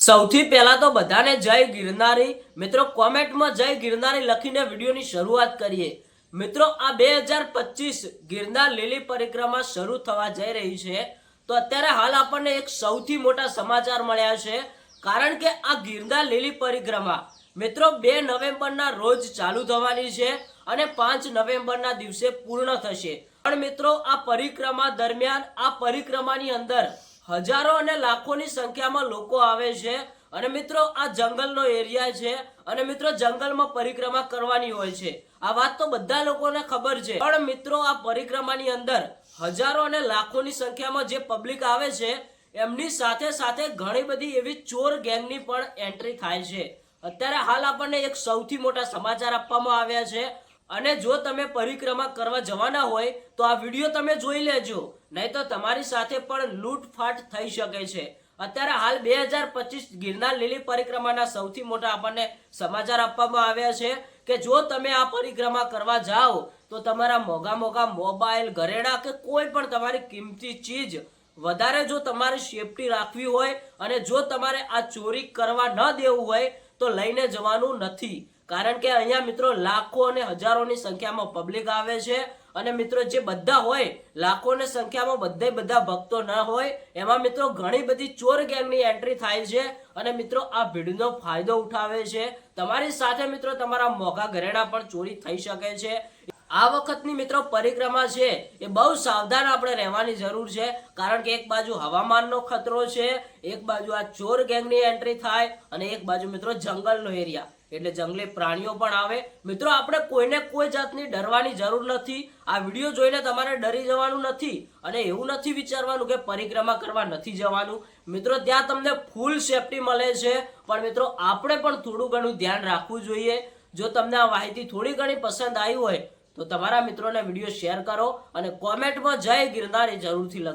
સૌથી પહેલા તો બધાને જય ગિરનારી. મિત્રો, કોમેન્ટમાં જય ગિરનારી લખીને વિડીયોની શરૂઆત કરીએ. મિત્રો, આ બે હજાર પચીસ ગિરનાર લીલી પરિક્રમા શરૂ થવા જઈ રહી છે. તો અત્યારે હાલ આપણને એક સૌથી મોટા સમાચાર મળ્યા છે. કારણ કે આ ગિરનાર લીલી પરિક્રમા, મિત્રો, બે નવેમ્બરના રોજ ચાલુ થવાની છે અને પાંચ નવેમ્બરના દિવસે પૂર્ણ થશે. પણ મિત્રો, આ પરિક્રમા દરમિયાન, આ પરિક્રમાની અંદર હજારો અને લાખોની સંખ્યામાં લોકો આવે છે. અને મિત્રો, આ જંગલનો એરિયા છે અને મિત્રો, જંગલમાં પરિક્રમા કરવાની હોય છે. આ વાત તો બધા લોકોને ખબર છે. પણ મિત્રો, આ પરિક્રમાની અંદર હજારો અને લાખોની સંખ્યામાં જે પબ્લિક આવે છે, એમની સાથે સાથે ઘણી બધી એવી ચોર ગેંગની પણ એન્ટ્રી થાય છે. અત્યારે હાલ આપણને એક સૌથી મોટા સમાચાર આપવામાં આવ્યા છે. અને જો તમે પરિક્રમા કરવા જવાના હોય, તો આ વીડિયો તમે જોઈ લેજો. નહીં તો તમારી સાથે પણ લૂંટફાટ થઈ શકે છે. અત્યારે હાલ બે હજાર પચીસ ગિરનાર લીલી પરિક્રમાના સૌથી મોટા આપણને સમાચાર આપવામાં આવ્યા છે કે જો તમે આ પરિક્રમા કરવા જાઓ, તો તમારા મોંઘા મોંઘા મોબાઈલ, ઘરેણા કે કોઈ પણ તમારી કિંમતી ચીજ વધારે જો તમારે સેફટી રાખવી હોય અને જો તમારે આ ચોરી કરવા ન દેવું હોય, તો લઈને જવાનું નથી. કારણ કે અહીંયા મિત્રો લાખો અને હજારોની સંખ્યામાં પબ્લિક આવે છે અને મિત્રો જે બધા હોય, લાખોની સંખ્યામાં બધે બધા ભક્તો ન હોય, એમાં મિત્રો ઘણી બધી ચોર ગેંગની એન્ટ્રી થાય છે અને મિત્રો આ ભીડનો ફાયદો ઉઠાવે છે. તમારી સાથે મિત્રો તમારા મોંઘા ઘરેણા પણ ચોરી થઈ શકે છે. આ વખતની મિત્રો પરિક્રમા છે એ બહુ સાવધાન આપણે રહેવાની જરૂર છે, કારણ કે એક બાજુ હવામાનનો ખતરો છે, એક બાજુ આ ચોર ગેંગની એન્ટ્રી થાય અને એક બાજુ મિત્રો જંગલનો એરિયા એટલે જંગલી પ્રાણીઓ પણ આવે. મિત્રો, આપણે કોઈને કોઈ જાતની ડરવાની જરૂર નથી. આ વીડિયો જોઈને તમારે ડરી જવાનું નથી અને એવું નથી વિચારવાનું કે પરિક્રમા કરવા નથી જવાનું. મિત્રો, ત્યાં તમને ફૂલ સેફટી મળે છે. પણ મિત્રો, આપણે પણ થોડું ઘણું ધ્યાન રાખવું જોઈએ. જો તમને આ માહિતી થોડી ઘણી પસંદ આવી હોય, તો તમારા મિત્રોને વીડિયો શેર કરો અને કોમેન્ટમાં જય ગિરનાર એ જરૂરથી લખો.